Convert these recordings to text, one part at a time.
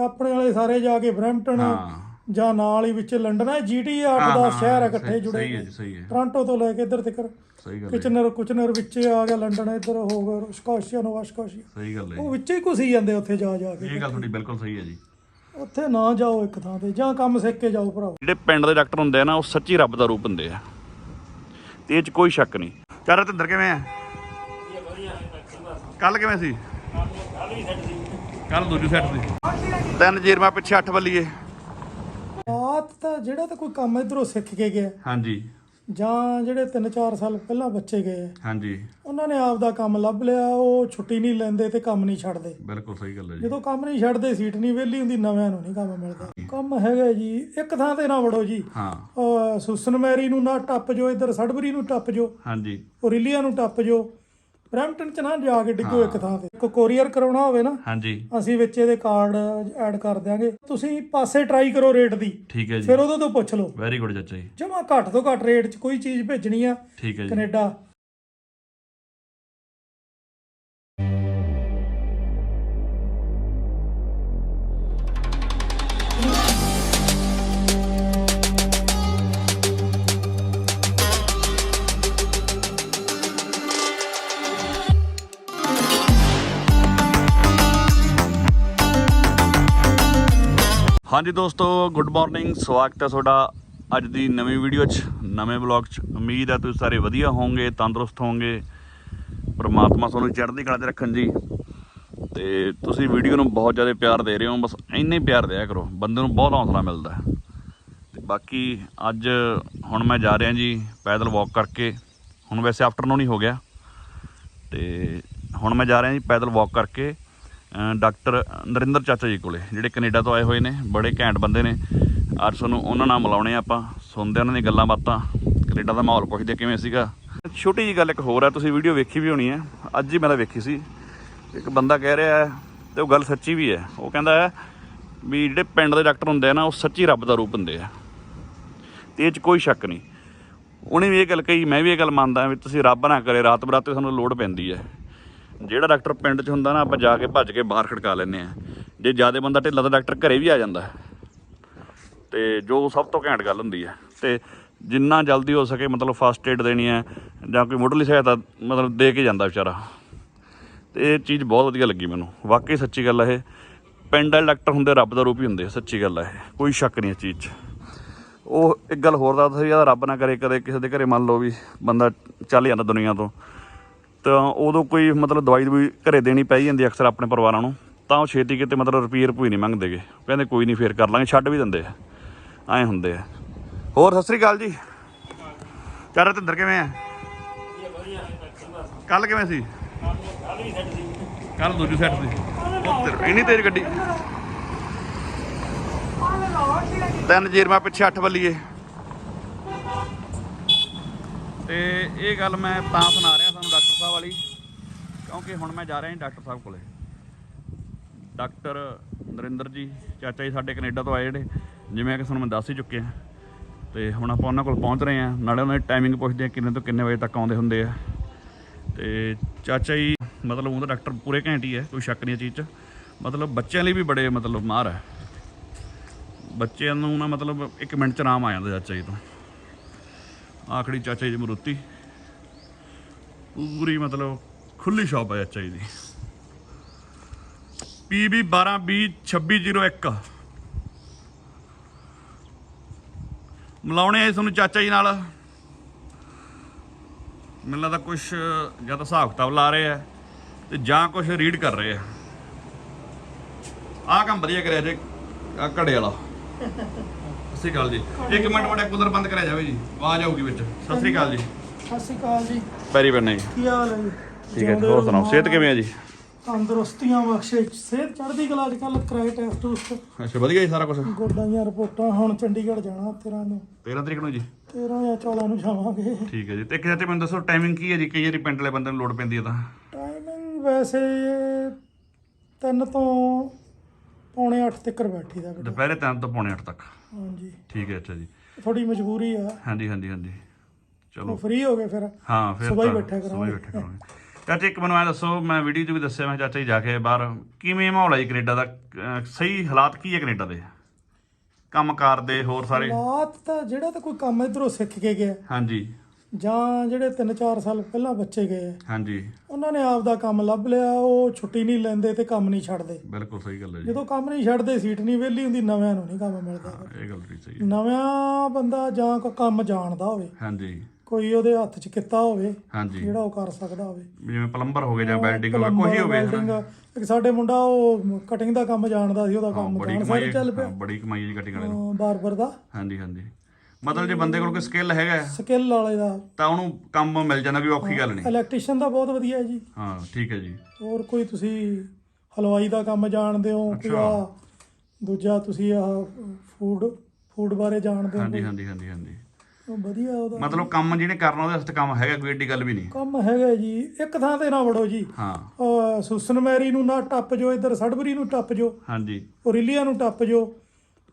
ਆਪਣੇ ਵਾਲੇ ਸਾਰੇ ਜਾ ਕੇ ਬਰੈਂਪਟਨ ਹਾਂ। ਜਾਂ ਨਾਲ ਹੀ ਵਿੱਚ ਲੰਡਨ ਹੈ ਜੀਟੀ 8 ਹਾਂ, ਦਾ ਸ਼ਹਿਰ ਹੈ ਇਕੱਠੇ ਜੁੜੇ ਸਹੀ ਹੈ ਜੀ ਸਹੀ ਹੈ। ਟੋਰਾਂਟੋ ਤੋਂ ਲੈ ਕੇ ਇੱਧਰ ਤੱਕ। ਸਹੀ ਗੱਲ ਹੈ ਕਿਚਨਰ ਕੁਚਨਰ ਵਿੱਚ ਆ ਗਿਆ ਲੰਡਨ ਇੱਧਰ ਹੋ ਗਿਆ ਸਕਾਸ਼ੀਆ ਨੋਵਾ ਸਕਾਸ਼ੀਆ ਸਹੀ ਗੱਲ ਹੈ ਉਹ ਵਿੱਚ ਹੀ ਘੁਸੀ ਜਾਂਦੇ ਉੱਥੇ ਜਾ ਜਾ ਕੇ। ਇਹ ਗੱਲ ਤੁਹਾਡੀ ਬਿਲਕੁਲ ਸਹੀ ਹੈ ਜੀ। ਉੱਥੇ ਨਾ ਜਾਓ ਇੱਕ ਥਾਂ ਤੇ ਜਾਂ ਕੰਮ ਸਿੱਖ ਕੇ ਜਾਓ ਭਰਾ ਜਿਹੜੇ ਪਿੰਡ ਦੇ ਡਾਕਟਰ ਹੁੰਦੇ ਆ ਨਾ ਉਹ ਸੱਚੀ ਰੱਬ ਦਾ ਰੂਪ ਹੁੰਦੇ ਆ। ਤੇ ਇਹ ਚ ਕੋਈ ਸ਼ੱਕ ਨਹੀਂ। ਚਾਰ ਤਿੰਦਰ ਕਿਵੇਂ ਆ? ਕੱਲ ਕਿਵੇਂ ਸੀ? ਕੱਲ ਦੂਜੀ ਸੈੱਟ ਸੀ ਤਿੰਨ ਜੀਰਮਾ ਪਿੱਛੇ 8 ਬੱਲੀਏ ਆਤ ਤਾਂ ਜਿਹੜਾ ਤਾਂ ਕੋਈ ਕੰਮ ਇਧਰੋਂ ਸਿੱਖ ਕੇ ਗਿਆ। ਹਾਂਜੀ। ਜਾਂ ਜਿਹੜੇ 3-4 ਸਾਲ ਪਹਿਲਾਂ ਬੱਚੇ ਗਏ। ਹਾਂਜੀ। ਉਹਨਾਂ ਨੇ ਆਪ ਦਾ ਕੰਮ ਲੱਭ ਲਿਆ ਉਹ ਛੁੱਟੀ ਨਹੀਂ ਲੈਂਦੇ ਤੇ ਕੰਮ ਨਹੀਂ ਛੱਡਦੇ। ਬਿਲਕੁਲ ਸਹੀ ਗੱਲ ਹੈ ਜੀ। ਜਦੋਂ ਕੰਮ ਨਹੀਂ ਛੱਡਦੇ ਸੀਟ ਨਹੀਂ ਵਿਹਲੀ ਹੁੰਦੀ ਨਵਿਆਂ ਨੂੰ ਨਹੀਂ ਕੰਮ ਮਿਲਦਾ। ਕੰਮ ਹੈਗਾ ਜੀ ਇੱਕ ਥਾਂ ਤੇ ਨਾ ਵੜੋ ਜੀ। ਹਾਂ। ਸੁਸਨ ਮੈਰੀ ਨੂੰ ਨਾ ਟੱਪ ਜੋ ਇੱਧਰ ਸੜਬਰੀ ਨੂੰ ਟੱਪ ਜੋ। ਹਾਂਜੀ। ਔਰੇਲੀਆ ਨੂੰ ਟੱਪ ਜੋ। ਬਰੈਂਪਟਨ ਚ ਨਾ ਜਾ ਕੇ ਡਿੱਗੋ ਇੱਕ ਥਾਂ ਤੇ। ਕੋ ਕੋਰੀਅਰ ਕਰਾਉਣਾ ਹੋਵੇ ਨਾ ਹਾਂਜੀ। ਅਸੀਂ ਵਿੱਚ ਇਹਦੇ ਕਾਰਡ ਐਡ ਕਰ ਦਿਆਂਗੇ। ਤੁਸੀਂ ਪਾਸੇ ਟਰਾਈ ਕਰੋ ਰੇਟ ਦੀ। ਠੀਕ ਹੈ ਜੀ। ਫਿਰ ਉਹਦੇ ਤੋਂ ਪੁੱਛ ਲਓ। ਵੈਰੀ ਗੁੱਡ ਚਾਚਾ ਜੀ। ਜਮਾ ਘੱਟ ਤੋਂ ਘੱਟ ਰੇਟ 'ਚ ਕੋਈ ਚੀਜ਼ ਭੇਜਣੀ ਆ। ਠੀਕ ਹੈ ਜੀ। ਕੈਨੇਡਾ। ਹਾਂਜੀ ਦੋਸਤੋ ਗੁੱਡ ਮਾਰਨਿੰਗ ਸਵਾਗਤ ਹੈ ਤੁਹਾਡਾ ਅੱਜ ਦੀ ਨਵੀਂ ਵੀਡੀਓ 'ਚ, ਨਵੇਂ ਵਲੌਗ 'ਚ। ਉਮੀਦ ਹੈ ਤੁਸੀਂ ਸਾਰੇ ਵਧੀਆ ਹੋਵੋਗੇ, ਤੰਦਰੁਸਤ ਹੋਵੋਗੇ। ਪਰਮਾਤਮਾ ਤੁਹਾਨੂੰ ਚੜ੍ਹਦੀ ਕਲਾ 'ਚ ਰੱਖਣ ਜੀ। ਤੇ ਤੁਸੀਂ ਵੀਡੀਓ ਨੂੰ ਬਹੁਤ ਜ਼ਿਆਦਾ ਪਿਆਰ ਦੇ ਰਹੇ ਹੋ, ਬਸ ਇੰਨੇ ਹੀ ਪਿਆਰ ਦਿਆ ਕਰੋ। ਬੰਦੇ ਨੂੰ ਬਹੁਤ ਹੌਸਲਾ ਮਿਲਦਾ ਹੈ। ਤੇ ਬਾਕੀ ਅੱਜ ਹੁਣ ਮੈਂ ਜਾ ਰਿਹਾ ਜੀ ਪੈਦਲ ਵਾਕ ਕਰਕੇ। ਹੁਣ ਵੈਸੇ ਆਫਟਰਨੂਨ ਹੀ ਹੋ ਗਿਆ। ਤੇ ਹੁਣ ਮੈਂ ਜਾ ਰਿਹਾ ਜੀ ਪੈਦਲ ਵਾਕ ਕਰਕੇ। ਡਾਕਟਰ ਨਰਿੰਦਰ ਚਾਚਾ ਜੀ ਕੋਲੇ, ਜਿਹੜੇ ਕੈਨੇਡਾ ਤੋਂ ਆਏ ਹੋਏ ਨੇ, ਬੜੇ ਘੈਂਟ ਬੰਦੇ ਨੇ। ਅੱਜ ਤੁਹਾਨੂੰ ਉਹਨਾਂ ਨਾਲ ਮਿਲਾਉਣੇ ਆ ਆਪਾਂ, ਸੁਣਦੇ ਉਹਨਾਂ ਦੀਆਂ ਗੱਲਾਂ ਬਾਤਾਂ, ਕੈਨੇਡਾ ਦਾ ਮਾਹੌਲ ਪੁੱਛਦੇ ਕਿਵੇਂ ਸੀਗਾ। ਛੋਟੀ ਜੀ ਗੱਲ ਇੱਕ ਹੋਰ ਹੈ, ਤੁਸੀਂ ਵੀਡੀਓ ਵੇਖੀ ਵੀ ਹੋਣੀ ਹੈ। ਅੱਜ ਹੀ ਮੈਂ ਤਾਂ ਵੇਖੀ ਸੀ। ਇੱਕ ਬੰਦਾ ਕਹਿ ਰਿਹਾ ਹੈ, ਤੇ ਉਹ ਗੱਲ ਸੱਚੀ ਵੀ ਹੈ। ਉਹ ਕਹਿੰਦਾ ਹੈ ਵੀ ਜਿਹੜੇ ਪਿੰਡ ਦੇ ਡਾਕਟਰ ਹੁੰਦੇ ਆ ਨਾ, ਉਹ ਸੱਚੀ ਰੱਬ ਦਾ ਰੂਪ ਹੁੰਦੇ ਆ। ਤੇ ਇਹ 'ਚ ਕੋਈ ਸ਼ੱਕ ਨਹੀਂ। ਉਹਨੇ ਵੀ ਇਹ ਗੱਲ ਕਹੀ, ਮੈਂ ਵੀ ਇਹ ਗੱਲ ਮੰਨਦਾ ਵੀ ਤੁਸੀਂ ਰੱਬ ਨਾ ਕਰੇ, ਰਾਤ ਬਰਾਤੇ ਤੁਹਾਨੂੰ ਲੋੜ ਪੈਂਦੀ ਹੈ। ਜਿਹੜਾ ਡਾਕਟਰ ਪਿੰਡ 'ਚ ਹੁੰਦਾ ਨਾ, ਆਪਾਂ ਜਾ ਕੇ ਭੱਜ ਕੇ ਬਾਹਰ ਖੜਕਾ ਲੈਂਦੇ ਆ ਜੇ ਜ਼ਿਆਦਾ ਬੰਦਾ ਢਿੱਲਾ ਤਾਂ ਡਾਕਟਰ ਘਰੇ ਵੀ ਆ ਜਾਂਦਾ। ਹੈ। ਤੇ ਜੋ ਸਭ ਤੋਂ ਘੈਂਟ ਗੱਲ ਹੁੰਦੀ ਹੈ। ਤੇ ਜਿੰਨਾ ਜਲਦੀ ਹੋ ਸਕੇ ਮਤਲਬ ਫਸਟ ਏਡ ਦੇਣੀ ਹੈ, ਜਾਂ ਕੋਈ ਮੁੱਢਲੀ ਸਹਾਇਤਾ ਮਤਲਬ ਦੇ ਕੇ ਜਾਂਦਾ ਵਿਚਾਰਾ। ਤੇ ਇਹ ਚੀਜ਼ ਬਹੁਤ ਵਧੀਆ ਲੱਗੀ ਮੈਨੂੰ। ਵਾਕਈ ਸੱਚੀ ਗੱਲ ਹੈ ਇਹ। ਪਿੰਡ ਵਾਲੇ ਡਾਕਟਰ ਹੁੰਦੇ ਰੱਬ ਦਾ ਰੂਪ ਹੀ ਹੁੰਦੇ ਸੱਚੀ ਗੱਲ ਹੈ ਇਹ। ਕੋਈ ਸ਼ੱਕ ਨਹੀਂ ਇਸ ਚੀਜ਼ 'ਚ। ਉਹ ਇੱਕ ਗੱਲ ਹੋਰ ਦੱਸਦਾ ਸੀ ਯਾਰ ਰੱਬ ਨਾ ਕਰੇ, ਕਦੇ ਕਿਸੇ ਦੇ ਘਰੇ ਮੰਨ ਲਓ ਵੀ ਬੰਦਾ ਚੱਲ ਜਾਂਦਾ ਦੁਨੀਆ ਤੋਂ। ਤਾਂ ਉਦੋਂ ਕੋਈ ਮਤਲਬ ਦਵਾਈ ਦਵਾਈ ਘਰੇ ਦੇਣੀ ਪੈ ਜਾਂਦੀ ਅਕਸਰ ਆਪਣੇ ਪਰਿਵਾਰਾਂ ਨੂੰ। ਤਾਂ ਉਹ ਛੇਤੀ ਕਿਤੇ ਮਤਲਬ ਰੁਪਈਏ ਰੁਪਈ ਨਹੀਂ ਮੰਗਦੇਗੇ ਕਹਿੰਦੇ ਕੋਈ ਨਹੀਂ ਫੇਰ ਕਰ ਲਾਂਗੇ, ਛੱਡ ਵੀ ਦਿੰਦੇ ਆ। ਐਂ ਹੁੰਦੇ ਆ। ਹੋਰ, ਸਤਿ ਸ੍ਰੀ ਅਕਾਲ ਜੀ। ਚਾਰ ਤਿੰਦਰ ਕਿਵੇਂ ਆ? ਕੱਲ ਕਿਵੇਂ ਸੀ? ਕੱਲ ਦੂਜੀ ਸੈੱਟ ਸੀ। ਉਹ ਇੰਨੀ ਤੇਜ਼ ਗੱਡੀ। ਤਿੰਨ ਜੀਰਮਾ ਪਿੱਛੇ 8 ਬੱਲੀਏ। ਤੇ ਇਹ ਗੱਲ ਮੈਂ ਤਾਂ ਸੁਣਾ ਰਿਹਾ। ਸਾਹਿਬ ਵਾਲੀ, ਕਿਉਂਕਿ ਹੁਣ ਮੈਂ ਜਾ ਰਿਹਾ ਹਾਂ ਡਾਕਟਰ ਸਾਹਿਬ ਕੋਲੇ। ਡਾਕਟਰ ਨਰਿੰਦਰ ਜੀ, ਚਾਚਾ ਜੀ ਸਾਡੇ ਕੈਨੇਡਾ ਤੋਂ ਆਏ ਜਿਹੜੇ, ਜਿਵੇਂ ਕਿ ਤੁਹਾਨੂੰ ਮੈਂ ਦੱਸ ਹੀ ਚੁੱਕਿਆ ਤੇ ਹੁਣ ਆਪਾਂ ਉਹਨਾਂ ਕੋਲ ਪਹੁੰਚ ਰਹੇ ਹਾਂ। ਨਾਲੇ ਉਹਨਾਂ ਦੀ ਟਾਈਮਿੰਗ ਪੁੱਛਦੇ ਆ ਕਿੰਨੇ ਤੋਂ ਕਿੰਨੇ ਵਜੇ ਤੱਕ ਆਉਂਦੇ ਹੁੰਦੇ ਆ। ਤੇ ਚਾਚਾ ਜੀ, ਮਤਲਬ ਉਹਦਾ ਡਾਕਟਰ ਪੂਰੇ ਘੈਂਟ ਹੀ ਹੈ, ਕੋਈ ਸ਼ੱਕ ਨਹੀਂ ਇਹ ਚੀਜ਼ 'ਚ। ਮਤਲਬ ਬੱਚਿਆਂ ਲਈ ਵੀ ਬੜੇ ਮਤਲਬ ਮਾਰ ਹੈ। ਬੱਚਿਆਂ ਨੂੰ ਨਾ ਮਤਲਬ 1 ਮਿੰਟ 'ਚ ਆਰਾਮ ਆ ਜਾਂਦਾ ਚਾਚਾ ਜੀ ਤੋਂ। ਆਖੜੀ ਚਾਚਾ ਜੀ ਦੀ ਮਰੂਤੀ। ਪੂਰੀ ਮਤਲਬ ਖੁੱਲੀ ਸ਼ਾਪ ਹੈ ਚਾਚਾ ਜੀ ਦੀ। PB 12B 2601 ਮਿਲਾਉਣੇ ਆ ਜੀ ਤੁਹਾਨੂੰ ਚਾਚਾ ਜੀ ਨਾਲ। ਮੈਨੂੰ ਲੱਗਦਾ ਕੁਝ ਜਾਂ ਤਾਂ ਹਿਸਾਬ ਕਿਤਾਬ ਲਾ ਰਹੇ ਆ ਤੇ ਜਾਂ ਕੁਝ ਰੀਡ ਕਰ ਰਹੇ ਆ। ਆਹ ਕੰਮ ਵਧੀਆ ਕਰਿਆ ਜੇ ਆ ਘੜੇ ਵਾਲਾ। ਸਤਿ ਸ਼੍ਰੀ ਅਕਾਲ ਜੀ। ਇੱਕ ਮਿੰਟ ਮਾੜਾ ਕੂਲਰ ਬੰਦ ਕਰਿਆ ਜਾਵੇ ਜੀ। ਆਵਾਜ਼ ਆਊਗੀ ਵਿੱਚ। ਸਤਿ ਸ਼੍ਰੀ ਅਕਾਲ ਜੀ। ਸਤਿ ਸ਼੍ਰੀ ਅਕਾਲ ਜੀ। ਪੈਰੀ ਬੰਨੇ ਜੀ। ਕੀ ਹਾਲ ਹੈ ਜੀ? ਠੀਕ ਹੈ ਜੀ, ਹੋਰ ਸੁਣਾਓ? ਸਿਹਤ ਕਿਵੇਂ ਆ ਜੀ? ਤੰਦਰੁਸਤੀਆਂ ਬਖਸ਼ੇ। ਸਿਹਤ ਚੜ੍ਹਦੀ ਕਲਾ ਅੱਜ ਕੱਲ ਕਰਾਏ ਟੈਸਟ ਉਸ ਅੱਛਾ ਵਧੀਆ ਜੀ ਸਾਰਾ ਕੁਝ ਗੋਡਾਂ ਦੀਆਂ ਰਿਪੋਰਟਾਂ ਹੁਣ ਚੰਡੀਗੜ੍ਹ ਜਾਣਾ 13 ਨੂੰ। 13 ਤਰੀਕ ਨੂੰ ਜੀ? 13 ਜਾਂ 14 ਨੂੰ ਜਾਵਾਂਗੇ। ਠੀਕ ਹੈ ਜੀ। ਤੇ ਇੱਕ ਚਾਚੇ ਮੈਨੂੰ ਦੱਸੋ ਟਾਈਮਿੰਗ ਕੀ ਹੈ ਜੀ? ਕਈ ਵਾਰੀ ਪਿੰਡ ਵਾਲੇ ਬੰਦੇ ਨੂੰ ਲੋੜ ਪੈਂਦੀ ਹੈ ਤਾਂ। ਟਾਈਮਿੰਗ ਵੈਸੇ 3 ਤੋਂ ਪੌਣੇ 8 ਤੱਕ ਬੈਠੀ ਦਾ ਦੁਪਹਿਰੇ 3 ਤੋਂ ਪੌਣੇ 8 ਤੱਕ। ਹਾਂਜੀ। ਠੀਕ ਹੈ ਅੱਛਾ ਜੀ। ਥੋੜੀ ਮਜਬੂਰੀ ਆ। ਹਾਂਜੀ ਹਾਂਜੀ ਹਾਂਜੀ। ਚਲੋ। ਫ੍ਰੀ ਹੋ ਗਏ ਫਿਰ। ਹਾਂ ਫਿਰ ਹੀ ਤਾਂ ਬੈਠਿਆ ਸੁਬਾਹ ਹੀ ਕਰਾਂਗੇ। ਕਰਾਂਗੇ। ਚਾਚਾ ਇੱਕ ਮੈਨੂੰ ਐ ਦੱਸੋ ਮੈਂ ਵੀਡੀਓ 'ਚ ਵੀ ਦੱਸਿਆ ਮੈਂ ਚਾਚਾ ਜੀ ਜਾ ਕੇ ਬਾਹਰ ਕਿਵੇਂ ਮਾਹੌਲ ਹੈ ਜੀ ਕੈਨੇਡਾ ਦਾ? ਅਹ ਸਹੀ ਹਾਲਾਤ ਕੀ ਹੈ ਕੈਨੇਡਾ ਦੇ? ਕੰਮਕਾਰ ਦੇ ਹੋਰ ਸਾਰੇ? ਹਾਲਾਤ ਤਾਂ ਜਿਹੜਾ ਤਾਂ ਕੋਈ ਕੰਮ ਇਧਰੋਂ ਸਿੱਖ ਕੇ ਗਿਆ। ਹਾਂਜੀ। ਜਾਂ ਜਿਹੜੇ 3-4 ਸਾਲ ਪਹਿਲਾਂ ਬੱਚੇ ਗਏ। ਹਾਂਜੀ। ਉਹਨਾਂ ਨੇ ਆਪ ਦਾ ਕੰਮ ਲੱਭ ਲਿਆ ਉਹ ਛੁੱਟੀ ਨਹੀਂ ਲੈਂਦੇ ਤੇ ਕੰਮ ਨਹੀਂ ਛੱਡਦੇ। ਬਿਲਕੁਲ ਸਹੀ ਗੱਲ ਹੈ ਜੀ। ਜਦੋਂ ਕੰਮ ਨਹੀਂ ਛੱਡਦੇ ਸੀਟ ਨਹੀਂ ਵਿਹਲੀ ਹੁੰਦੀ ਨਵਿਆਂ ਨੂੰ ਨਹੀਂ ਕੰਮ ਮਿਲਦਾ। ਇਹ ਗੱਲ ਵੀ ਸਹੀ ਹੈ। ਨਵਾਂ ਬੰਦਾ ਜਾਂ ਕੋਈ ਕੰਮ ਜਾਣਦਾ ਹੋਵੇ। ਹਾਂਜੀ। ਕੋਈ ਉਹਦੇ ਹੱਥ 'ਚ ਕਿੱਤਾ ਹੋਵੇ ਹਾਂਜੀ। ਜਿਹੜਾ ਉਹ ਕਰ ਸਕਦਾ ਹੋਵੇ। ਜਿਵੇਂ ਪਲੰਬਰ ਹੋ ਗਏ ਜਾਂ ਵੈਲਡਿੰਗ ਹੋ ਗਈ Plumber, ਕੋਈ ਹੋਵੇ ਇੱਕ ਸਾਡੇ ਮੁੰਡਾ ਉਹ ਕਟਿੰਗ ਦਾ ਕੰਮ ਜਾਣਦਾ ਸੀ ਉਹਦਾ ਕੰਮ ਬੜੀ ਕਮਾਈ ਚੱਲ ਪਿਆ ਬੜੀ ਕਮਾਈ ਜੀ ਕਟਿੰਗ ਵਾਲੇ ਨੂੰ। ਬਾਰਬਰ ਦਾ। ਹਾਂਜੀ ਹਾਂਜੀ। ਮਤਲਬ ਜੇ ਬੰਦੇ ਕੋਲ ਕੋਈ ਸਕਿੱਲ ਹੈਗਾ ਸਕਿੱਲ ਵਾਲੇ ਦਾ। ਤਾਂ ਉਹਨੂੰ ਕੰਮ ਮਿਲ ਜਾਂਦਾ ਕੋਈ ਔਖੀ ਗੱਲ ਨਹੀਂ। ਇਲੈਕਟ੍ਰੀਸ਼ੀਅਨ ਦਾ ਬਹੁਤ ਵਧੀਆ ਹੈ ਜੀ। ਹਾਂ ਠੀਕ ਹੈ ਜੀ। ਹੋਰ ਕੋਈ ਤੁਸੀਂ ਹਲਵਾਈ ਦਾ ਕੰਮ ਜਾਣਦੇ ਹੋ ਕੋਈ। ਆ ਦੂਜਾ ਤੁਸੀਂ ਆ ਫੂਡ ਫੂਡ ਬਾਰੇ ਜਾਣਦੇ ਹੋ ਹਾਂਜੀ ਹਾਂਜੀ ਹਾਂਜੀ ਹਾਂਜੀ। ਵਧੀਆ ਉਹਦਾ। ਮਤਲਬ ਕੰਮ ਜਿਹਨੇ ਕਰਨਾ ਉਹਦੇ ਵਾਸਤੇ ਕੰਮ ਹੈਗਾ ਕੋਈ ਏਡੀ ਗੱਲ ਵੀ ਨਹੀਂ। ਕੰਮ ਹੈਗਾ ਜੀ ਇੱਕ ਥਾਂ ਤੇ ਨਾ ਵੜੋ ਜੀ। ਹਾਂ। ਅਹ ਸੁਸਨ ਮੈਰੀ ਨੂੰ ਨਾ ਟੱਪ ਜੋ ਇੱਧਰ ਸੜਬਰੀ ਨੂੰ ਟੱਪ ਜੋ। ਹਾਂਜੀ। ਔਰੀਲੀਆ ਨੂੰ ਟੱਪ ਜੋ।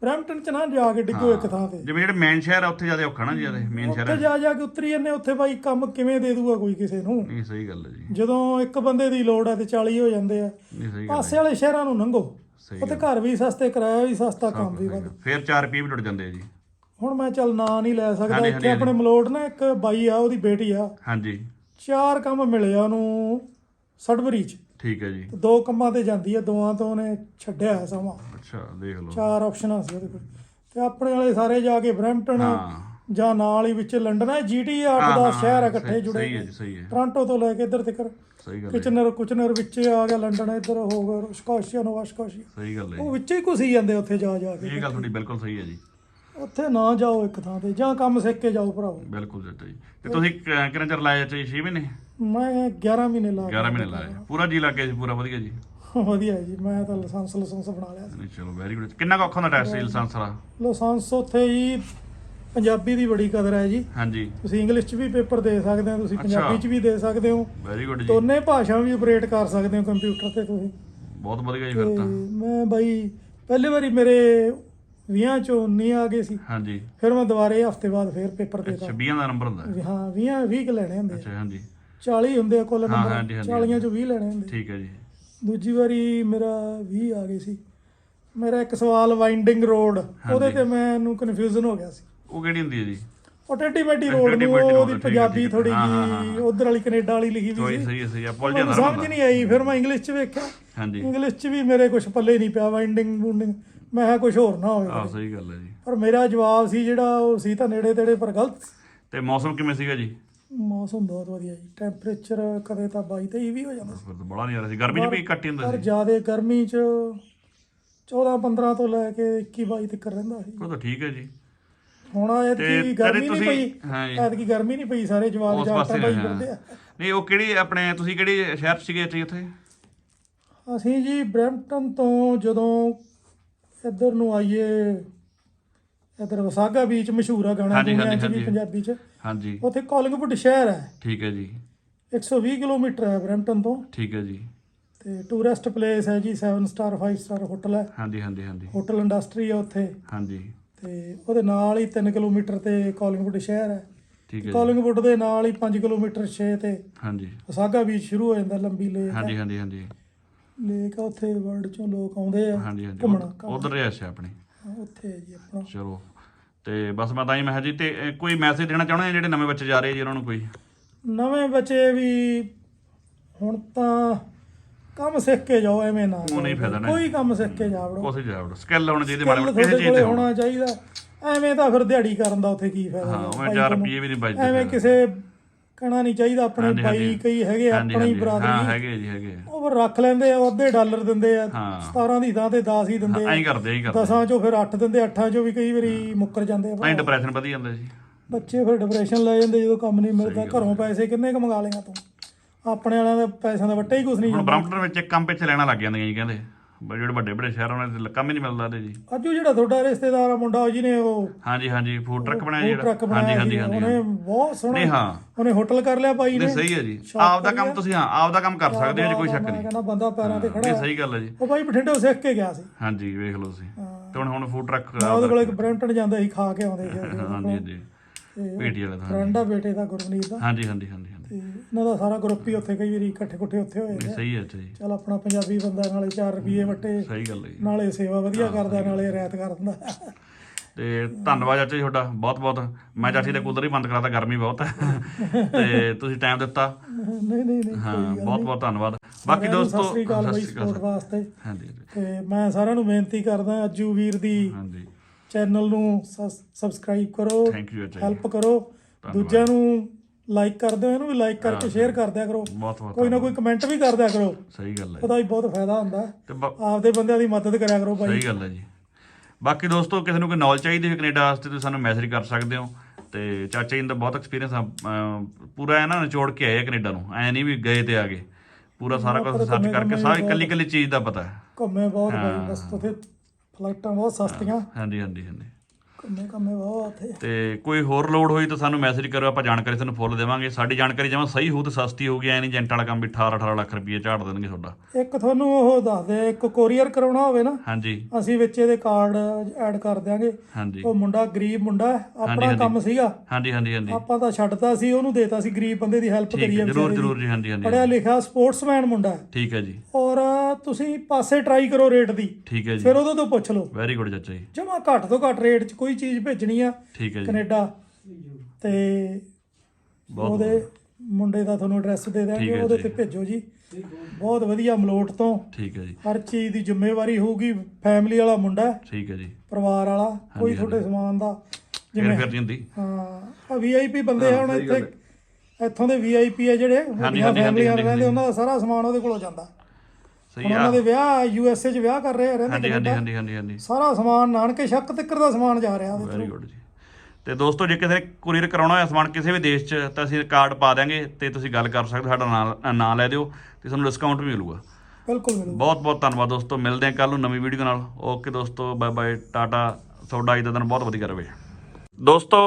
ਬ੍ਰੈਂਪਟਨ ਚ ਨਾ ਜਾ ਕੇ ਡਿੱਗੋ ਇੱਕ ਥਾਂ ਤੇ। ਜਿਵੇਂ ਜਿਹੜੇ ਮੇਨ ਸ਼ਹਿਰ ਆ ਉੱਥੇ ਜ਼ਿਆਦਾ ਔਖਾ ਨਾ ਜ਼ਿਆਦਾ ਮੇਨ ਸ਼ਹਿਰ ਉੱਥੇ ਜਾ ਜਾ ਕੇ ਉਤਰੀ ਜੰਨੇ ਉੱਥੇ ਬਾਈ ਕੰਮ ਕਿਵੇਂ ਦੇ ਦੂਗਾ ਕੋਈ ਕਿਸੇ ਨੂੰ? ਨਹੀਂ ਸਹੀ ਗੱਲ ਹੈ ਜੀ। ਜਦੋਂ ਇੱਕ ਬੰਦੇ ਦੀ ਲੋੜ ਆ ਤੇ 40 ਹੋ ਜਾਂਦੇ ਆ। ਨਹੀਂ ਸਹੀ ਗੱਲ ਪਾਸੇ ਵਾਲੇ ਸ਼ਹਿਰਾਂ ਨੂੰ ਲੰਘੋ ਸਹੀ ਉੱਥੇ ਘਰ ਵੀ ਸਸਤੇ ਕਿਰਾਇਆ ਵੀ ਸਸਤਾ ਕੰਮ ਵੀ ਵੱਧ। ਫਿਰ 4 ਰੁਪਏ ਵੀ ਟੁੱਟ ਜਾਂਦੇ ਆ ਜੀ। ਹੁਣ ਮੈਂ ਚੱਲ ਨਾਂ ਨਹੀਂ ਲੈ ਸਕਦਾ ਹਾਂਜੀ, ਇੱਥੇ ਹਾਂਜੀ, ਆਪਣੇ ਮਲੋਟ ਨਾ ਇੱਕ ਬਾਈ ਆ ਉਹਦੀ ਬੇਟੀ ਆ। ਹਾਂਜੀ। ਚਾਰ ਕੰਮ ਮਿਲੇ ਆ ਉਹਨੂੰ ਸੜਬਰੀ ਚ। ਠੀਕ ਹੈ ਜੀ। ਤੇ ਦੋ ਕੰਮਾਂ ਤੇ ਜਾਂਦੀ ਆ ਦੋਵਾਂ ਤੋਂ ਉਹਨੇ ਛੱਡਿਆ ਹੈ ਸਮਾਂ। ਅੱਛਾ ਦੇਖ ਲਓ। ਚਾਰ ਆਪਸ਼ਨਾਂ ਸੀ ਉਹਦੇ ਕੋਲ। ਤੇ ਆਪਣੇ ਵਾਲੇ ਸਾਰੇ ਜਾ ਕੇ ਬ੍ਰੈਂਪਟਨ ਹਾਂ। ਜਾਂ ਨਾਲ ਹੀ ਵਿੱਚ ਲੰਡਨ ਹੈ ਜੀਟੀ 8 ਹਾਂ, ਦਾ ਹਾਂ, ਸ਼ਹਿਰ ਆ ਸਹੀ- ਇਕੱਠੇ ਜੁੜੇ ਸਹੀ ਹੈ ਜੀ ਸਹੀ ਹੈ। ਟੋਰਾਂਟੋ ਤੋਂ ਲੈ ਕੇ ਇੱਧਰ ਤੱਕ। ਸਹੀ ਗੱਲ ਹੈ ਕਿਚਨਰ ਕੁਚਨਰ ਵਿੱਚ ਆ ਗਿਆ ਲੰਡਨ ਇੱਧਰ ਹੋ ਗਿਆ ਸਕਾਸ਼ੀਆ ਨੋਵਾ ਸਕਾਸ਼ੀਆ ਸਹੀ ਗੱਲ ਹੈ ਉਹ ਵਿੱਚ ਹੀ ਘੁਸੀ ਜਾਂਦੇ ਉੱਥੇ ਜਾ ਜਾ ਕੇ। ਇਹ ਗੱਲ ਤੁਹਾਡੀ ਬਿਲਕੁਲ ਸਹੀ ਹੈ ਜੀ। ਉੱਥੇ ਨਾ ਜਾਓ ਇੱਕ ਥਾਂ ਤੇ ਜਾਂ ਕੰਮ ਸਿੱਖ ਕੇ ਜਾਓ ਭਰਾਵੋ ਬਿਲਕੁਲ ਚਾਚਾ ਜੀ ਤੇ ਤੁਸੀਂ ਕ- ਕਿੰਨਾ ਚਿਰ ਲਾਇਆ ਚਾਚਾ ਜੀ? 6 ਮਹੀਨੇ? ਮੈਂ 11 ਮਹੀਨੇ ਲਾ 11 ਮਹੀਨੇ ਲਾਏ। ਪੂਰਾ ਜੀ ਲੱਗ ਗਿਆ ਜੀ ਪੂਰਾ ਵਧੀਆ ਜੀ। ਵਧੀਆ ਜੀ ਮੈਂ ਤਾਂ ਲਾਇਸੈਂਸ ਲਾਇਸੈਂਸ ਬਣਾ ਲਿਆ ਸੀ। ਨਹੀਂ ਚਲੋ ਵੈਰੀ ਗੁੱਡ ਕਿੰਨਾ ਕੁ ਔਖਾ ਹੁੰਦਾ ਟੈਸਟ ਲਾਇਸੈਂਸ ਦਾ? ਲਾਇਸੈਂਸ ਉੱਥੇ ਜੀ ਪੰਜਾਬੀ ਦੀ ਬੜੀ ਕਦਰ ਹੈ ਜੀ। ਹਾਂਜੀ। ਤੁਸੀਂ ਇੰਗਲਿਸ਼ 'ਚ ਵੀ ਪੇਪਰ ਦੇ ਸਕਦੇ ਹੋ ਤੁਸੀਂ ਅੱਛਾ। ਪੰਜਾਬੀ 'ਚ ਵੀ ਦੇ ਸਕਦੇ ਹੋ। ਵੈਰੀ ਗੁੱਡ ਜੀ। ਦੋਨੇ ਭਾਸ਼ਾ ਵੀ ਆਪਰੇਟ ਕਰ ਸਕਦੇ ਹੋ ਕੰਪਿਊਟਰ ਤੇ ਤੁਸੀਂ। ਬਹੁਤ ਵਧੀਆ ਜੀ ਤੇ ਫਿਰ ਤਾਂ। ਮੈਂ ਬਾਈ ਪਹਿਲੀ ਵਾਰੀ ਮੇਰੇ 20 ਚੋਂ 19 ਆ ਗਏ ਸੀ। ਹਾਂਜੀ। ਫਿਰ ਮੈਂ ਦੁਬਾਰੇ ਹਫ਼ਤੇ ਬਾਅਦ ਫਿਰ ਪੇਪਰ ਅੱਛਾ ਦੇਤਾ। 20 ਦਾ ਨੰਬਰ ਹੁੰਦਾ। ਹੈ। ਹਾਂ 20 20 ਕੁ ਲੈਣੇ ਹੁੰਦੇ। ਅੱਛਾ ਹਾਂਜੀ। 40 ਹੁੰਦੇ ਆ ਕੁੱਲ ਹਾਂ, ਨੰਬਰ। ਹਾਂਜੀ, ਹਾਂਜੀ, 40 ਚੋਂ 20 ਲੈਣੇ ਹੁੰਦੇ। ਠੀਕ ਹੈ ਜੀ। ਦੂਜੀ ਵਾਰੀ ਮੇਰਾ 20 ਆ ਗਏ ਸੀ। ਮੇਰਾ ਇੱਕ ਸਵਾਲ ਵਾਈਂਡਿੰਗ ਰੋਡ ਉਹਦੇ ਤੇ ਮੈਨੂੰ ਕਨਫਿਊਜ਼ਨ ਹੋ ਗਿਆ ਸੀ। ਉਹ ਕਿਹੜੀ ਹੁੰਦੀ ਹੈ ਜੀ? ਉਹ ਟੇਢੀ ਮੇਢੀ ਰੋਡ ਟੇਢੀ ਨੂੰ ਮੇਢੀ road, ਉਹਦੀ ਠੀਕ ਹੈ, ਪੰਜਾਬੀ ਠੀਕ ਹੈ। ਥੋੜੀ ਹਾਂ, ਹਾਂ, ਜੀ ਉਧਰ ਵਾਲੀ ਕੈਨੇਡਾ ਵਾਲੀ ਲਿਖੀ ਵੀ ਸਹੀ ਸੀ। ਸਹੀ ਹੈ, ਸਹੀ ਮੈਨੂੰ ਜਾਂਦਾ ਸਮਝ ਨਹੀਂ ਆਈ ਫਿਰ ਮੈਂ ਇੰਗਲਿਸ਼ 'ਚ ਵੇਖਿਆ। ਹਾਂਜੀ। ਇੰਗਲਿਸ਼ 'ਚ ਵੀ ਮੇਰੇ ਕੁਝ ਪੱਲੇ ਨਹੀਂ ਪਿਆ ਵਾਈਂਡਿੰਗ ਵੂਡਿੰਗ ਮੈਂ ਕਿਹਾ ਕੁਝ ਹੋਰ ਨਾ ਹੋਵੇ। ਆਹ ਸਹੀ ਗੱਲ ਹੈ ਜੀ। ਪਰ ਮੇਰਾ ਜਵਾਬ ਸੀ ਜਿਹੜਾ ਉਹ ਸੀ ਤਾਂ ਨੇੜੇ ਤੇੜੇ ਪਰ ਗਲਤ। ਤੇ ਮੌਸਮ ਕਿਵੇਂ ਸੀਗਾ ਜੀ? ਮੌਸਮ ਬਹੁਤ ਵਧੀਆ ਜੀ। ਟੈਂਪਰੇਚਰ ਕਦੇ ਤਾਂ 22 23 ਵੀ ਹੋ ਜਾਂਦਾ ਸੀ। ਫਿਰ ਤਾਂ ਬੜਾ ਨਹੀਂ ਆ ਰਿਹਾ ਸੀ। ਗਰਮੀ 'ਚ ਵੀ ਘੱਟ ਹੀ ਹੁੰਦਾ ਪਰ ਸੀ। ਜ਼ਿਆਦਾ ਗਰਮੀ 'ਚ 14 15 ਤੋਂ ਲੈ ਕੇ 21 22 ਤੱਕ ਰਹਿੰਦਾ ਸੀ। ਉਹ ਤਾਂ ਠੀਕ ਹੈ ਜੀ। ਹੁਣ ਐਤਕੀ ਗਰਮੀ ਨਹੀਂ ਤੁਸੀਂ- ਪਈ। ਹਾਂ ਜੀ। ਐਤਕੀ ਗਰਮੀ ਨਹੀਂ ਪਈ ਸਾਰੇ ਜਵਾਬ ਉਸ ਜਾਟਾਂ ਪਾਸੇ ਹਾਂ। ਫਿਰਦੇ ਆ। ਨਹੀਂ ਉਹ ਕਿਹੜੀ ਆਪਣੇ ਤੁਸੀਂ ਕਿਹੜੇ ਸ਼ਹਿਰ 'ਚ ਸੀਗੇ ਇੱਥੇ ਉੱਥੇ? ਅਸੀਂ ਜੀ ਬ੍ਰੈਂਪਟਨ ਤੋਂ ਜਦੋਂ ਇੱਧਰ ਨੂੰ ਆਈਏ ਇੱਧਰ ਵਸਾਗਾ ਬੀਚ ਮਸ਼ਹੂਰ ਆ ਗਾਣਾ ਹਾਂਜੀ, ਦੁਨੀਆ 'ਚ ਹਾਂਜੀ, ਵੀ ਪੰਜਾਬੀ 'ਚ। ਹਾਂਜੀ। ਉੱਥੇ ਕੋਲਿੰਗਵੁੱਡ ਸ਼ਹਿਰ ਹੈ। ਠੀਕ ਹੈ ਜੀ। 120 ਕਿਲੋਮੀਟਰ ਹੈ ਬ੍ਰੈਂਪਟਨ ਤੋਂ। ਠੀਕ ਹੈ ਜੀ। ਤੇ ਟੂਰਿਸਟ ਪਲੇਸ ਹੈ ਜੀ 7 ਸਟਾਰ 5 ਸਟਾਰ ਹੋਟਲ ਹੈ। ਹਾਂਜੀ ਹਾਂਜੀ ਹਾਂਜੀ। ਹੋਟਲ ਇੰਡਸਟਰੀ ਹੈ ਉੱਥੇ। ਹਾਂਜੀ। ਤੇ ਉਹਦੇ ਨਾਲ ਹੀ 3 ਕਿਲੋਮੀਟਰ ਤੇ ਕੋਲਿੰਗਵੁੱਡ ਸ਼ਹਿਰ ਹੈ। ਠੀਕ ਹੈ ਜੀ। ਕੋਲਿੰਗਵੁੱਡ ਦੇ ਨਾਲ ਹੀ 5 ਕਿਲੋਮੀਟਰ 6 ਤੇ ਹਾਂਜੀ। ਵਸਾਗਾ ਬੀਚ ਸ਼ੁਰੂ ਹੋ ਜਾਂਦਾ ਲੰਬੀ ਹੈ। ਹਾਂਜੀ ਹਾਂਜੀ ਹਾਂਜੀ। ਲੇਕ ਆ ਉੱਥੇ ਵਰਲਡ ਚੋਂ ਲੋਕ ਆਉਂਦੇ ਆ ਹਾਂਜੀ ਹਾਂਜੀ। ਘੁੰਮਣਾ ਉਧਰ ਰਿਹਾ ਸੀ ਆਪਣੀ। ਹਾਂ, ਉੱਥੇ ਹੈ ਜੀ ਆਪਣਾ। ਚਲੋ। ਤੇ ਬਸ ਮੈਂ ਤਾਂ ਹੀ ਮੈਂ ਜੀ ਤੇ ਕੋਈ ਮੈਸੇਜ ਦੇਣਾ ਚਾਹੁੰਦੇ ਆ ਜਿਹੜੇ ਨਵੇਂ ਬੱਚੇ ਜਾ ਰਹੇ ਜੀ ਉਹਨਾਂ ਨੂੰ ਕੋਈ? ਨਵੇਂ ਬੱਚੇ ਵੀ ਹੁਣ ਤਾਂ ਕੰਮ ਸਿੱਖ ਕੇ ਜਾਓ ਐਵੇਂ ਨਾ ਉਹ ਨਹੀਂ ਫਾਇਦਾ ਨਾ। ਕੋਈ ਕੰਮ ਸਿੱਖ ਕੇ ਜਾਵੜੋ ਕੋਸੇ ਜਾਵੜ ਸਕਿੱਲ ਹੋਣੀ ਚਾਹੀਦੀ ਮਾੜੇ ਮੋਟੇ ਕਿਸੇ ਤੁਹਾਡੇ ਚੀਜ਼ ਕੋਲੇ ਤੇ ਹੋਣਾ ਹੋਣਾ। ਚਾਹੀਦਾ। ਐਵੇਂ ਤਾਂ ਫਿਰ ਦਿਹਾੜੀ ਕਰਨ ਦਾ ਉੱਥੇ ਕੀ ਫਾਇਦਾ ਹਾਂ ਹੈ? ਉਹ ਭਾਈ 4 ਤੁਹਾਨੂੰ ਰੁਪਏ ਵੀ ਨਹੀਂ ਬਚਦੇ ਐਵੇਂ ਫਿਰ। ਕਿਸੇ ਕਹਿਣਾ ਨਹੀਂ ਚਾਹੀਦਾ ਆਪਣੇ ਭਾਈ। ਕਈ ਹੈਗੇ ਆਪਣੀ। ਹਾਂ ਬਰਾਦਰੀ ਹੈਗੇ ਜੀ ਹੈਗੇ। ਉਹ ਰੱਖ ਲੈਂਦੇ ਆ ਅੱਧੇ ਡਾਲਰ ਦਿੰਦੇ ਆ ਹਾਂ। 17 ਦੀ ਥਾਂ ਤੇ 10 ਹੀ ਦਿੰਦੇ ਆ। ਐਂ ਕਰਦੇ ਐਂ ਕਰਦੇ। ਦਸਾਂ ਚੋਂ ਫਿਰ 8 ਦਿੰਦੇ 8 ਚੋਂ ਵੀ ਕਈ ਵਾਰੀ ਮੁੱਕਰ ਜਾਂਦੇ ਆ ਐਂ। ਡਿਪਰੈਸ਼ਨ ਵਧੀ ਜਾਂਦਾ ਜੀ ਬੱਚੇ ਫਿਰ ਡਿਪਰੈਸ਼ਨ ਲੈ ਜਾਂਦੇ ਜਦੋਂ ਕੰਮ ਨਹੀਂ ਮਿਲਦਾ ਘਰੋਂ ਪੈਸੇ ਕਿੰਨੇ ਕੁ ਮੰਗਾ ਲੇਗਾ ਤੂੰ ਆਪਣੇ ਵਾਲਿਆਂ ਦਾ ਪੈਸਿਆਂ ਦਾ ਵੱਟਾ ਹੀ ਕੁਝ ਨਹੀਂ ਜਾਂਦਾ। ਬ੍ਰਹਮਪੁਰ ਵਿੱਚ ਇੱਕ ਕੰਮ ਪਿੱਛੇ ਲੈਣਾ ਲੱਗ ਜਾਂਦੀਆਂ ਜੀ ਕਹਿੰਦੇ। ਜਿਹੜੇ ਵੱਡੇ ਵੱਡੇ ਸ਼ਹਿਰਾਂ ਉਹਨਾਂ ਦੇ ਕੰਮ ਹੀ ਨਹੀਂ ਮਿਲਦਾ ਤੇ ਜੀ। ਅੱਜੂ ਜਿਹੜਾ ਤੁਹਾਡਾ ਰਿਸ਼ਤੇਦਾਰ ਆ ਮੁੰਡਾ ਉਹ ਜਿਹਨੇ ਉਹ ਹਾਂਜੀ ਹਾਂਜੀ ਫੂਡ ਟਰੱਕ ਬਣਾਇਆ ਜਿਹੜਾ। ਹਾਂਜੀ ਹਾਂਜੀ ਹਾਂਜੀ ਉਹਨੇ ਬਹੁਤ ਸੋਹਣਾ ਨਹੀਂ ਹਾਂ। ਉਹਨੇ ਹੋਟਲ ਕਰ ਲਿਆ ਨਹੀਂ ਨੇ। ਸਹੀ ਹੈ ਜੀ। ਆਪ ਦਾ। ਕੰਮ ਤੁਸੀਂ ਹਾਂ ਆਪ ਦਾ ਕੰਮ ਕਰ ਸਕਦੇ ਹੋ ਜੀ ਕੋਈ ਸ਼ੱਕ ਨਹੀਂ। ਕਹਿੰਦਾ ਬੰਦਾ ਪੈਰਾਂ ਤੇ ਖੜਾ ਨਹੀਂ ਹੈ। ਸਹੀ ਗੱਲ ਹੈ ਜੀ। ਉਹ ਬਾਈ ਬਠਿੰਡੇ ਸਿੱਖ ਕੇ ਗਿਆ ਸੀ। ਹਾਂਜੀ ਵੇਖ ਲਓ ਤੁਸੀਂ। ਤੇ ਹੁਣ ਹੁਣ ਫੂਡ ਟਰੱਕ ਮੈਂ ਉਹਦੇ ਕੋਲ ਇੱਕ ਬ੍ਰੈਂਟਨ ਜਾਂਦਾ ਸੀ ਖਾ ਕੇ ਆਉਂਦੇ ਸੀ। ਹਾਂਜੀ ਹਾਂਜੀ। ਤੇ ਪੇਟੀ ਵਾਲੇ ਫਰੈਂਡ ਆ ਬੇਟੇ ਦਾ ਗੁਰਮਨੀਤ ਦਾ। ਹਾਂਜੀ ਹਾਂਜੀ ਹਾਂਜੀ। ਤੇ ਇਹਨਾਂ ਦਾ ਸਾਰਾ ਗਰੁੱਪ ਹੀ ਉੱਥੇ ਕਈ ਵਾਰੀ ਇਕੱਠੇ ਇਕੱਠੇ ਉੱਥੇ ਹੋਏ ਨੇ। ਸਹੀ ਹੈ ਅੱਛਾ ਜੀ ਚਲ ਆਪਣਾ ਪੰਜਾਬੀ ਬੰਦਾ ਨਾਲੇ 4 ਰੁਪਏ ਵਟੇ ਸਹੀ ਗੱਲ ਹੈ ਜੀ। ਨਾਲੇ ਸੇਵਾ ਵਧੀਆ ਕਰਦਾ ਨਾਲੇ ਰਿਆਇਤ ਕਰ ਦਿੰਦਾ। ਤੇ ਧੰਨਵਾਦ ਚਾਚਾ ਜੀ ਤੁਹਾਡਾ ਬਹੁਤ ਬਹੁਤ। ਮੈਂ ਚਾਚੀ ਦਾ ਕੂਲਰ ਹੀ ਬੰਦ ਕਰਾਤਾ ਗਰਮੀ ਬਹੁਤ। ਹੈ ਤੇ ਤੁਸੀਂ ਟਾਈਮ ਦਿੱਤਾ। ਨਹੀਂ ਨਹੀਂ ਨਹੀਂ ਹਾਂ ਬਹੁਤ ਬਹੁਤ ਧੰਨਵਾਦ। ਬਾਕੀ ਸਾਰਿਆਂ ਨੂੰ ਦੋਸਤੋ ਸਤਿ ਸ੍ਰੀ ਅਕਾਲ ਸਤਿ ਬਾਈ ਸ਼੍ਰੀ ਅਕਾਲ। ਸਪੋਰਟ ਵਾਸਤੇ। ਹਾਂਜੀ ਤੇ ਮੈਂ ਸਾਰਿਆਂ ਨੂੰ ਬੇਨਤੀ ਕਰਦਾ ਅੱਜੂ ਵੀਰ ਦੀ ਹਾਂਜੀ। ਚੈਨਲ ਨੂੰ ਸਬਸਕ੍ਰਾਈਬ ਕਰੋ ਥੈਂਕ ਯੂ ਚਾਚਾ ਜੀ। ਹੈਲਪ ਕਰੋ। ਦੂਜਿਆਂ ਨੂੰ ਲਾਈਕ ਕਰ ਦਿਓ ਇਹਨੂੰ ਵੀ ਲਾਈਕ ਕਰਕੇ ਸ਼ੇਅਰ ਕਰ ਦਿਆ ਕਰੋ। ਬਹੁਤ ਬਹੁਤ ਕੋਈ ਨਾ ਕੋਈ ਕਮੈਂਟ ਵੀ ਕਰ ਦਿਆ ਕਰੋ। ਸਹੀ ਗੱਲ ਹੈ ਉਹਦਾ ਵੀ ਬਹੁਤ ਫਾਇਦਾ ਹੁੰਦਾ। ਹੈ। ਆਪਦੇ ਬੰਦਿਆਂ ਦੀ ਮਦਦ ਕਰਿਆ ਕਰੋ ਬਾਈ। ਸਹੀ ਗੱਲ ਹੈ ਜੀ। ਬਾਕੀ ਦੋਸਤੋ ਕਿਸੇ ਨੂੰ ਕੋਈ ਨੌਲੇਜ ਚਾਹੀਦੀ ਹੈ ਕੈਨੇਡਾ ਵਾਸਤੇ ਤੁਸੀਂ ਸਾਨੂੰ ਮੈਸੇਜ ਕਰ ਸਕਦੇ ਹੋ। ਤੇ ਚਾਚਾ ਜੀ ਦਾ ਬਹੁਤ ਐਕਸਪੀਰੀਅੰਸ ਆ ਪੂਰਾ ਇਹਨਾਂ ਨਿਚੋੜ ਕੇ ਆਏ ਕੈਨੇਡਾ ਨੂੰ। ਐ ਨਹੀਂ ਵੀ ਗਏ ਤੇ ਆ ਗਏ। ਪੂਰਾ ਸਾਰਾ ਕੁਝ ਸਰਚ ਕਰਕੇ ਸਾਰੀ ਕੱਲੀ ਕੱਲੀ ਚੀਜ਼ ਦਾ ਪਤਾ ਹੈ। ਘੁੰਮੇ ਬਹੁਤ ਬਾਈ ਬਸ ਉੱਥੇ ਫਲਾਈਟਾਂ ਬਹੁਤ ਸਸਤੀਆਂ। ਹਾਂਜੀ ਹਾਂਜੀ ਹਾਂਜੀ। ਘੁੰਮੇ ਘੁੰਮੇ ਬਹੁਤ ਉੱਥੇ। ਤੇ ਕੋਈ ਹੋਰ ਲੋਡ ਹੋਈ ਤਾਂ ਸਾਨੂੰ ਮੈਸੇਜ ਕਰੋ ਆਪਾਂ ਜਾਣਕਾਰੀ ਤੁਹਾਨੂੰ ਫੁੱਲ ਦੇਵਾਂਗੇ। ਸਾਡੀ ਜਾਣਕਾਰੀ ਜਮਾਂ ਸਹੀ ਹੋਊ ਤੇ ਸਸਤੀ ਹੋਊਗੀ ਐ ਨਹੀਂ ਏਜੰਟ ਵਾਲਾ ਕੰਮ ਵੀ 18 18 ਲੱਖ ਰੁਪਏ ਝਾੜ ਦੇਣਗੇ ਤੁਹਾਡਾ। ਇੱਕ ਤੁਹਾਨੂੰ ਉਹ ਦੱਸ ਦੇ ਇੱਕ ਕੋਰੀਅਰ ਕਰਾਉਣਾ ਹੋਵੇ ਨਾ ਹਾਂਜੀ। ਅਸੀਂ ਵਿੱਚ ਇਹਦੇ ਕਾਰਡ ਐਡ ਕਰ ਦਿਆਂਗੇ। ਹਾਂਜੀ। ਉਹ ਮੁੰਡਾ ਗਰੀਬ ਮੁੰਡਾ ਹੈ, ਆਪਣਾ ਕੰਮ ਸੀਗਾ। ਹਾਂਜੀ ਹਾਂਜੀ ਹਾਂਜੀ। ਆਪਾਂ ਤਾਂ ਛੱਡਤਾ ਸੀ ਉਹਨੂੰ ਦੇਤਾ ਸੀ ਗਰੀਬ ਬੰਦੇ ਦੀ ਹੈਲਪ ਕਰੀਏ ਹੈ ਜਰੂਰ। ਜਰੂਰ ਜੀ ਹਾਂਜੀ ਹਾਂਜੀ ਪੜਿਆ ਲਿਖਿਆ ਸਪੋਰਟਸਮੈਨ ਮੁੰਡਾ ਹੈ। ਠੀਕ ਹੈ ਜੀ। ਔਰ ਤੁਸੀਂ ਪਾਸੇ ਟਰਾਈ ਕਰੋ ਰੇਟ ਦੀ। ਠੀਕ ਹੈ ਜੀ। ਫਿਰ ਉਹਦੇ ਤੋਂ ਪੁੱਛ ਲਓ। ਵੈਰੀ ਗੁੱਡ ਚਾਚਾ ਜੀ। ਜਮਾ ਘੱਟ ਤੋਂ ਘੱਟ ਰੇਟ 'ਚ ਕੋਈ ਚੀਜ਼ ਭੇਜਣੀ ਆ ਠੀਕ ਹੈ ਜੀ। ਕੈਨੇਡਾ। ਤੇ ਉਹਦੇ ਮੁੰਡੇ ਦਾ ਤੁਹਾਨੂੰ ਐਡਰੈਸ ਦੇ ਹੈ ਉਹਦੇ। ਤੇ ਭੇਜੋ ਜੀ। ਬਹੁਤ ਵਧੀਆ ਮਲੋਟ ਤੋਂ। ਠੀਕ ਹੈ ਜੀ। ਹਰ ਚੀਜ਼ ਦੀ ਜ਼ਿੰਮੇਵਾਰੀ ਹੋਊਗੀ ਫੈਮਿਲੀ ਵਾਲਾ ਮੁੰਡਾ ਠੀਕ ਹੈ ਜੀ। ਪਰਿਵਾਰ ਵਾਲਾ ਕੋਈ ਤੁਹਾਡੇ ਸਮਾਨ ਦਾ ਜਿਵੇਂ ਫਿਰ ਜਾਂਦੀ ਹਾਂ ਆ ਵੀਆਈਪੀ ਬੰਦੇ ਆ ਹੁਣ ਇੱਥੇ। ਇੱਥੋਂ ਦੇ ਵੀਆਈਪੀ ਆ ਜਿਹੜੇ ਹਾਂਜੀ, ਰਹਿੰਦੇ ਉਹਨਾਂ ਦਾ ਸਾਰਾ ਸਮਾਨ ਉਹਦੇ ਕੋਲੋਂ ਜਾਂਦਾ। ਸਹੀ ਆ। ਉਹਨਾਂ ਦੇ ਵਿਆਹ ਯੂਐਸਏ 'ਚ ਵਿਆਹ ਕਰ ਰਹੇ ਆ ਰਹਿੰਦੇ ਹਾਂਜੀ ਹਾਂਜੀ। ਹਾਂਜੀ ਹਾਂਜੀ ਹਾਂਜੀ। ਸਾਰਾ ਸਮਾਨ ਨਾਨਕੇ ਸ਼ੱਕ ਤੱਕਰ ਦਾ ਸਮਾਨ ਜਾ ਰਿਹਾ ਉਹਦੇ ਵੈਰੀ ਗੁੱਡ ਜੀ। ਤੇ ਦੋਸਤੋ ਜੇ ਕਿਸੇ ਨੇ ਕੁਰੀਅਰ ਕਰਾਉਣਾ ਹੋਇਆ ਸਮਾਨ ਕਿਸੇ ਵੀ ਦੇਸ਼ 'ਚ ਤਾਂ ਅਸੀਂ ਕਾਰਡ ਪਾ ਦਿਆਂਗੇ ਤੇ ਤੁਸੀਂ ਗੱਲ ਕਰ ਸਕਦੇ ਸਾਡਾ ਨਾਂ ਨਾਂ ਲੈ ਦਿਓ ਤੇ ਤੁਹਾਨੂੰ ਡਿਸਕਾਊਂਟ ਵੀ ਮਿਲੂਗਾ। ਬਿਲਕੁਲ ਮਿਲੂ ਬਹੁਤ ਬਹੁਤ ਧੰਨਵਾਦ ਦੋਸਤੋ ਮਿਲਦੇ ਹਾਂ ਕੱਲ ਨੂੰ ਨਵੀਂ ਵੀਡੀਓ ਨਾਲ। ਓਕੇ ਦੋਸਤੋ ਬਾਏ ਬਾਏ ਟਾਟਾ ਤੁਹਾਡਾ ਅੱਜ ਦਾ ਦਿਨ ਬਹੁਤ ਵਧੀਆ ਰਹੇ। ਦੋਸਤੋ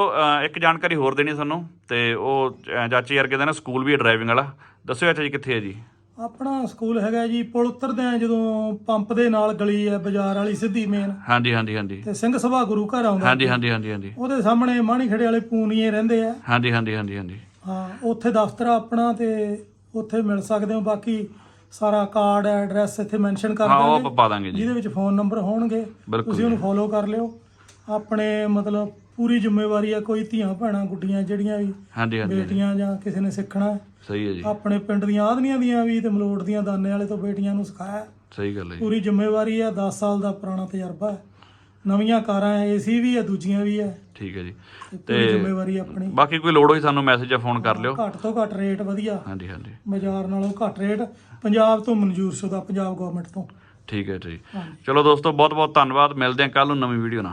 ਇੱਕ ਜਾਣਕਾਰੀ ਹੋਰ ਦੇਣੀ ਤੁਹਾਨੂੰ ਤੇ ਉਹ ਚਾਚੀ ਵਰਗੇ ਦਾ ਨਾ ਸਕੂਲ ਵੀ ਹੈ ਡਰਾਈਵਿੰਗ ਵਾਲਾ। ਦੱਸਿਓ ਚਾਚਾ ਜੀ ਕਿੱਥੇ ਹੈ ਜੀ? ਆਪਣਾ ਸਕੂਲ ਹੈਗਾ ਜੀ ਪੁਲ ਉਤਰਦੇ ਆ ਜਦੋਂ ਪੰਪ ਦੇ ਨਾਲ ਗਲੀ ਹੈ ਬਾਜ਼ਾਰ ਵਾਲੀ ਸਿੱਧੀ ਮੇਨ ਹਾਂਜੀ ਹਾਂਜੀ ਹਾਂਜੀ। ਤੇ ਸਿੰਘ ਸਭਾ ਗੁਰੂ ਘਰ ਆਉਂਦਾ ਹਾਂਜੀ ਹਾਂਜੀ ਹਾਂਜੀ ਹਾਂਜੀ। ਉਹਦੇ ਸਾਹਮਣੇ ਮਾਣੀ ਖੜੇ ਵਾਲੇ ਪੂਨੀਏ ਰਹਿੰਦੇ ਆ। ਹਾਂਜੀ ਹਾਂਜੀ ਹਾਂਜੀ ਹਾਂਜੀ। ਹਾਂ ਉੱਥੇ ਦਫ਼ਤਰ ਆ ਆਪਣਾ ਤੇ ਉੱਥੇ ਮਿਲ ਸਕਦੇ ਹੋ। ਬਾਕੀ ਸਾਰਾ ਕਾਰਡ ਐਡਰੈਸ ਇੱਥੇ ਮੈਂਸ਼ਨ ਕਰ ਹਾਂ ਉਹ ਦਾਂਗੇ ਪਾ ਦਾਂਗੇ ਜੀ। ਜਿਹਦੇ ਵਿੱਚ ਫੋਨ ਨੰਬਰ ਹੋਣਗੇ ਬਿਲਕੁਲ ਤੁਸੀਂ ਉਹਨੂੰ ਫੋਲੋ ਕਰ ਲਿਓ। ਆਪਣੇ ਮਤਲਬ ਪੂਰੀ ਜ਼ਿੰਮੇਵਾਰੀ ਆ ਕੋਈ ਧੀਆਂ ਭੈਣਾਂ ਗੁੱਡੀਆਂ ਜਿਹੜੀਆਂ ਵੀ ਹਾਂਜੀ ਹਾਂਜੀ। ਬੇਟੀਆਂ ਜਾਂ ਕਿਸੇ ਨੇ ਸਿੱਖਣਾ। ਸਹੀ ਹੈ ਜੀ। ਆਪਣੇ ਪਿੰਡ ਦੀਆਂ ਆਦਨੀਆਂ ਦੀਆਂ ਵੀ ਤੇ ਮਲੋਟ ਦੀਆਂ ਦਾਨੇ ਵਾਲੇ ਤੋਂ ਬੇਟੀਆਂ ਨੂੰ ਸਿਖਾਇਆ। ਸਹੀ ਗੱਲ ਹੈ ਜੀ। ਪੂਰੀ ਜ਼ਿੰਮੇਵਾਰੀ ਆ 10 ਸਾਲ ਦਾ ਪੁਰਾਣਾ ਤਜਰਬਾ ਹੈ। ਨਵੀਆਂ ਕਾਰਾਂ ਐ ਏਸੀ ਵੀ ਆ ਦੂਜੀਆਂ ਵੀ ਆ ਠੀਕ ਹੈ ਜੀ। ਪੂਰੀ ਜ਼ਿੰਮੇਵਾਰੀ ਆਪਣੀ। ਬਾਕੀ ਕੋਈ ਲੋੜ ਹੋਈ ਸਾਨੂੰ ਮੈਸੇਜ ਜਾਂ ਫੋਨ ਕਰ ਲਿਓ। ਘੱਟ ਤੋਂ ਘੱਟ ਰੇਟ ਵਧੀਆ। ਹਾਂਜੀ ਹਾਂਜੀ। ਬਾਜ਼ਾਰ ਨਾਲੋਂ ਘੱਟ ਰੇਟ ਪੰਜਾਬ ਤੋਂ ਮਨਜ਼ੂਰ ਸ਼ੁਦਾ ਪੰਜਾਬ ਗਵਰਨਮੈਂਟ ਤੋਂ। ਠੀਕ ਹੈ ਜੀ। ਚਲੋ ਦੋਸਤੋ ਬਹੁਤ ਬਹੁਤ ਧੰਨਵਾਦ। ਮਿਲਦੇ ਹਾਂ ਕੱਲ ਨੂੰ ਨਵੀਂ ਵੀਡੀਓ ਨਾਲ।